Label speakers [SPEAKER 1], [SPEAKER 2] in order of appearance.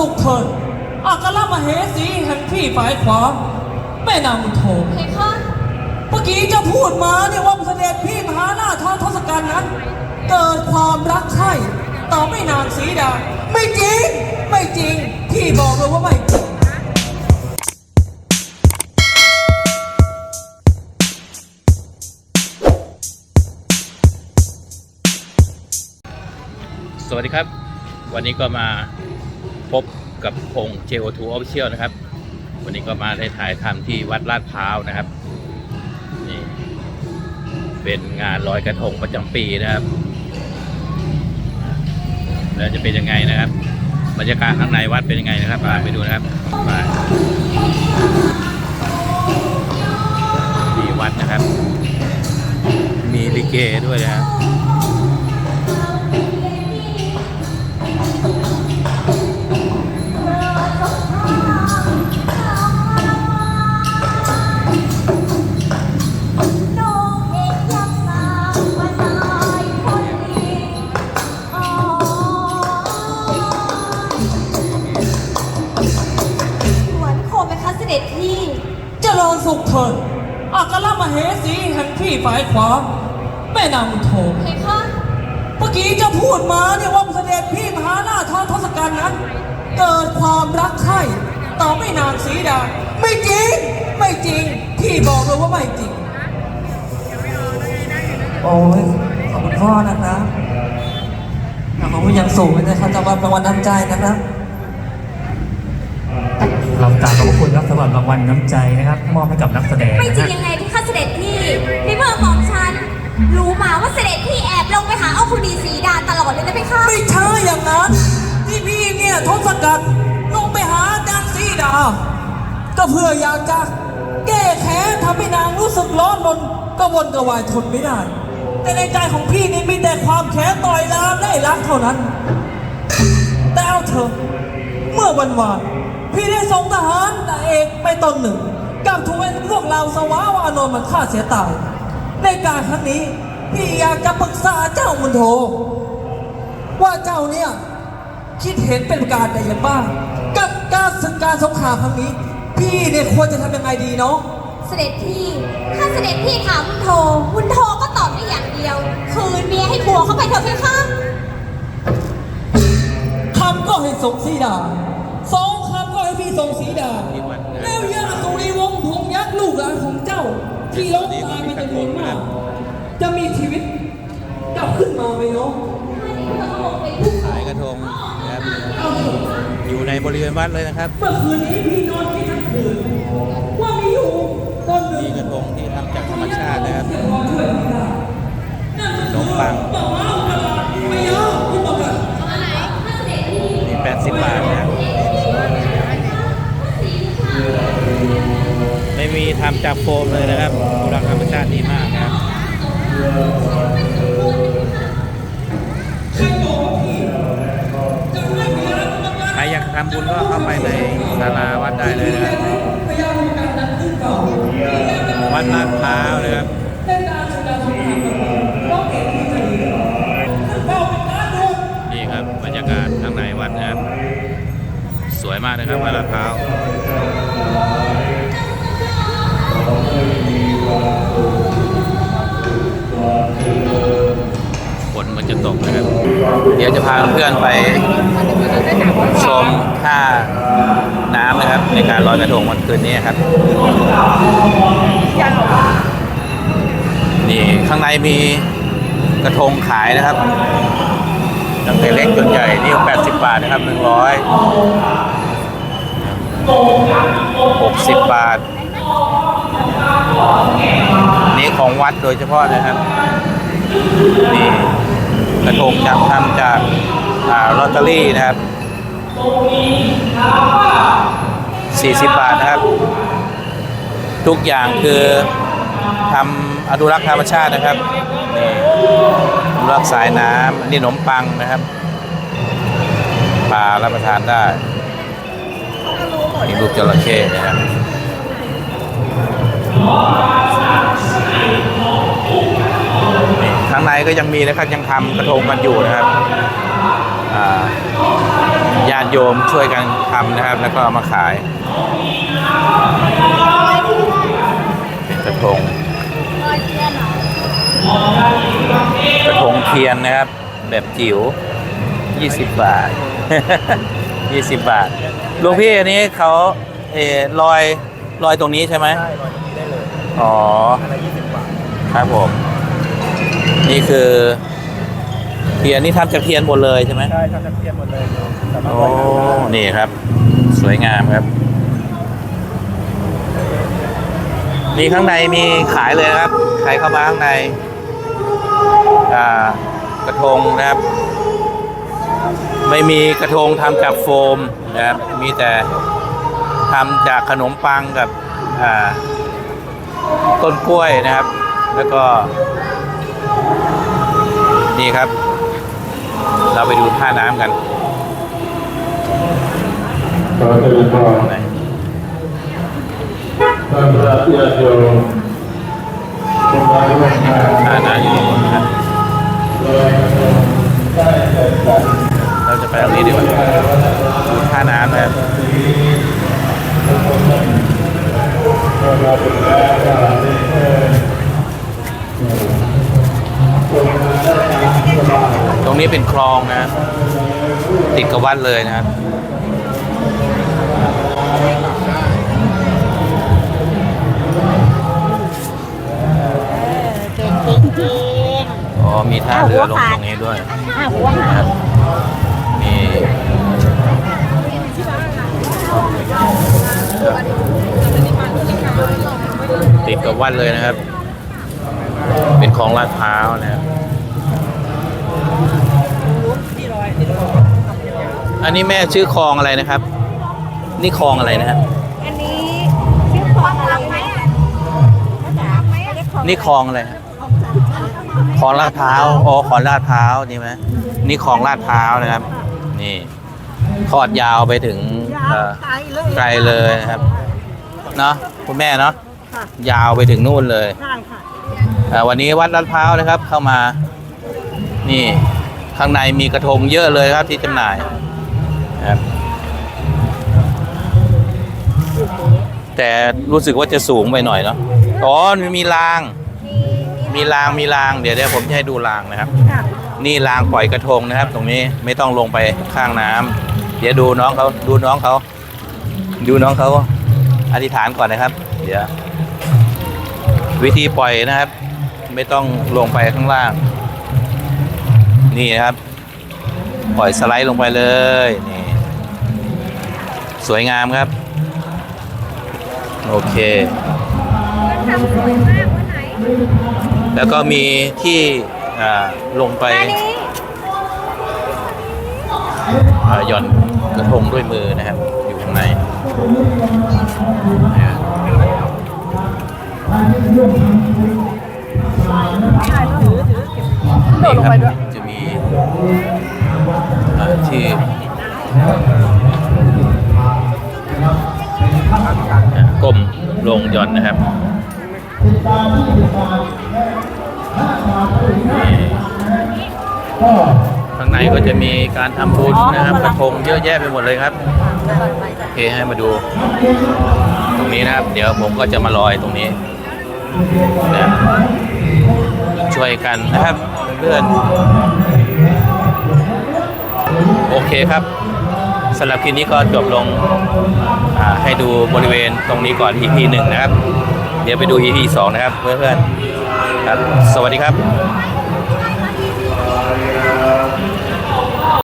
[SPEAKER 1] สุขเถิดอัครมเหสีแห่งพี่ฝ่ายขวาแม่นางมุนโท
[SPEAKER 2] เพคะ
[SPEAKER 1] เมื่อกี้จะพูดมาเนี่ยว่าเสด็จพี่มหาราชททศกัณฐ์นั้น เกิดความรักใคร่ต่อไม่นางสีดา ไม่จริง ไม่จริง พี่บอกเลยว่าไม่จริง
[SPEAKER 3] สวัสดีครับ วันนี้ก็มา พบกับพง JO2 Official นะครับ วันนี้ก็มาได้ถ่ายทำที่วัดลาดพร้าวนะครับนี่เป็นงานลอยกระทงประจำปีนะครับ แล้วจะเป็นยังไงนะครับ บรรยากาศข้างในวัดเป็นยังไงนะครับไปดูนะครับมามีวัดนะครับ มีลิเกด้วยนะครับ
[SPEAKER 2] อัค
[SPEAKER 1] รมเหสีแห่งพี่ฝ่ายขวาแม่นางมุนโท
[SPEAKER 2] เพคะ
[SPEAKER 1] เมื่อกี้จะพูดมาเนี่ยว่าเสด็จพี่มหาราชทศกัณฐ์นั้น เกิดความรักใคร่ต่อไม่นางสีดา ไม่จริง ไม่จริง พี่บอกเลยว่าไม่จริง โอ้ยขอบคุณพ่อนะครับขอบคุณอย่างสูงเลยนะครับสำหรับรางวัลน้ำใจนะครับ
[SPEAKER 4] เรากราบขอบพระคุณครับสำหรับรางวัลน้ำใจนะครับ มอบให้กับนักแสดง
[SPEAKER 2] ไม่
[SPEAKER 4] นะ
[SPEAKER 2] จริง
[SPEAKER 4] ฮะ
[SPEAKER 2] ยังไงพี่คะเสด็จพี่พี่เมื่อของฉัน รู้มาว่าเสด็จพี่แอบลงไปหาเอาคุณดีสีดาตลอดเลยนะพี่คะ
[SPEAKER 1] ไม่ใช่อย่างนั้นที่พี่เนี่ยทศกัณฐ์ลงไปหานางสีดา ก็เพื่ออยากจะแก้แค้นทำให้นางรู้สึกร้อนรนกระวนกระวายทนไม่ได้ แต่ในใจของพี่นี่มีแต่ความแค้นต่อยลามได้รักเท่านั้น แต่เอาเถอะเมื่อวันวาน พี่ได้ส่งทหารนายเอกไปตนหนึ่งกับถูกไอ้พวกเราสวาวานนท์มันฆ่าเสียตายในการครั้งนี้ พี่อยากจะปรึกษาเจ้ามุนโท ว่าเจ้าเนี่ย คิดเห็นเป็นประการใดอย่างบ้างกับการศึกการสงครามครั้งนี้ พี่เนี่ยควรจะทำยังไงดีเนาะ
[SPEAKER 2] เสด็จพี่ ถ้าเสด็จพี่ถามมุนโทมุนโทก็ตอบได้อย่างเดียว คืนเมียให้ผัวเข้าไปเถอะพี่คะ
[SPEAKER 1] คำก็ให้ส่งสีดาสอง คำก็ให้พี่ส่งสีดา
[SPEAKER 3] ที่วัดนะ
[SPEAKER 1] แล้วยาสุรีวงศ์พงยักษ์ลูกหลานของเจ้า ที่ล้มตายเป็นจำนวนมาก จะมีชีวิตกลับขึ้นมาไหมเนาะ
[SPEAKER 3] ขายกระทงนะครับอยู่ในบริเวณวัดเลยนะครับ
[SPEAKER 1] เมื่อคืนนี้พี่นอนคิดทั้งคืนว่ามีอยู่ต้นหนึ่
[SPEAKER 3] มี
[SPEAKER 1] ง
[SPEAKER 3] กระทงที่ทำจากธรรมชาตินะครับ
[SPEAKER 1] พอช่วยพี่ได้นั่น
[SPEAKER 3] ขนมปัง
[SPEAKER 1] บอกว่าไม่เยอะพี่บอกกัน
[SPEAKER 3] มี80 บาทนะครับ ไม่มีทำจากโฟมเลยนะครับโบราณธรรมชาติดีมากนะครับใครอยากทำบุญก็เข้าไปในศาลาวัดได้เลยนะครับวัดลาดพร้าวนะากนะครับวัดลาดพร้าวฝนมันจะตกนะครับ เดี๋ยวจะพาเพื่อนไปชมท่าน้ำนะครับ ในการลอยกระทงวันคืนนี้ครับ นี่ข้างในมีกระทงขายนะครับตั้งแต่เล็กจนใหญ่นี่80 บาทนะครับ 100 60บาท นี่ของวัดโดยเฉพาะนะครับ นี่กระทงจากทำจากลอตเตอรี่นะครับ40บาทนะครับ ทุกอย่างคือทำอนุรักษ์ธรรมชาตินะครับนี่อนุรักษ์สายน้ำนี่ขนมปังนะครับปลารับประทานได้มีลูกจระเข้นะครับ ข้างในก็ยังมีนะครับยังทำกระทงกันอยู่นะครับญาติโยมช่วยกันทำนะครับ แล้วก็มาขาย เป็นกระทงกระทงเทียนนะครับ แบบจิ๋ว20 บาท 20 บาทหลวงพี่อันนี้เขาเออลอย ลอยตรงนี้ใช่ไหม
[SPEAKER 5] ได้ร้อยนี้ได้เลย
[SPEAKER 3] อ๋อ
[SPEAKER 5] อันละยี่สิบบาท
[SPEAKER 3] ครับผม นี่คือเทียนนี่ทำจากเทียนหมดเลยใช่ไหม
[SPEAKER 5] ใช่ทำจากเทียนหมดเลยสามารถ
[SPEAKER 3] โอ้
[SPEAKER 5] ลอยน้ำได้
[SPEAKER 3] นี่ครับ สวยงามครับมีข้างในมีขายเลยนะครับ ใครเข้ามาข้างในอ่ากระทงนะครับ ไม่มีกระทงทำจากโฟมนะครับ มีแต่ ทำจากขนมปังกับต้นกล้วยนะครับ แล้วก็ นี่ครับ เราไปดูท่าน้ำกัน
[SPEAKER 6] ขอเจริญพรท่านพระญาติโยมทุกท่านทุกท่าน
[SPEAKER 3] ท่าน้ำอยู่ตรงนู้นครับเราจะไปตรงนี้ดีกว่าท่าน้ำนะครับ
[SPEAKER 6] ต
[SPEAKER 3] รงนี้เป็นคลองนะ ติดกับวัดเลยนะครับอ๋อมีท่าเรือลงตรงนี้ด้วยนะครับมี ติดกับวัดเลยนะครับ เป็นของลาดพร้าวนะครับอันนี้แม่ชื่อคลองอะไรนะครับ นี่คลองอะไรนะครับ
[SPEAKER 2] อันนี้ชื่อคลองอะไรไหมอะเรียกคลอง
[SPEAKER 3] นี่คลองอะไรครับคลองลาดพร้าวอ๋อคลองลาดพร้าวนี่ไหมนี่คลองลาดพร้าวนะครับ นี่ทอดยาวไปถึง เอ่อไกลเลยนะครับ เนาะคุณแม่เนาะยาวไปถึงนู่นเลยเอ่อวันนี้วัดลาดพร้าวนะครับ เข้ามา นี่ ข้างในมีกระทงเยอะเลยครับที่จำหน่ายนะครับแต่รู้สึกว่าจะสูงไปหน่อยเนาะอ๋อมันมีราง มีรางมีรางเดี๋ยวเดี๋ยวผมจะให้ดูรางนะครับนี่รางปล่อยกระทงนะครับ ตรงนี้ไม่ต้องลงไปข้างน้ำ เดี๋ยวดูน้องเขาดูน้องเขา ดูน้องเขาอธิษฐานก่อนนะครับ เดี๋ยว วิธีปล่อยนะครับ ไม่ต้องลงไปข้างล่าง นี่นะครับ ปล่อยสไลด์ลงไปเลยนี่สวยงามครับ โอเค
[SPEAKER 2] ทำสวยมากวันไหน
[SPEAKER 3] แล้วก็มีที่อ่าลงไป
[SPEAKER 2] อันนี้
[SPEAKER 3] อ่าหย่อน กระทงด้วยมือนะครับ อยู่ข้างในนะครับนี่ครับจะมีอ่าที่อ่าก้มลงหย่อนนะครับ ข้างในก็จะมีการทำบุญนะครับกระทงเยอะแยะไปหมดเลยครับโอเคให้มาดู ตรงนี้นะครับ เดี๋ยวผมก็จะมาลอยตรงนี้นะช่วยกันนะครับเพื่อนๆโอเคครับสำหรับคลิปนี้ก็จบลงอ่าให้ดูบริเวณตรงนี้ก่อน EP หนึ่งนะครับ เดี๋ยวไปดู EP สองนะครับ เพื่อนๆครับ สวัสดีครับ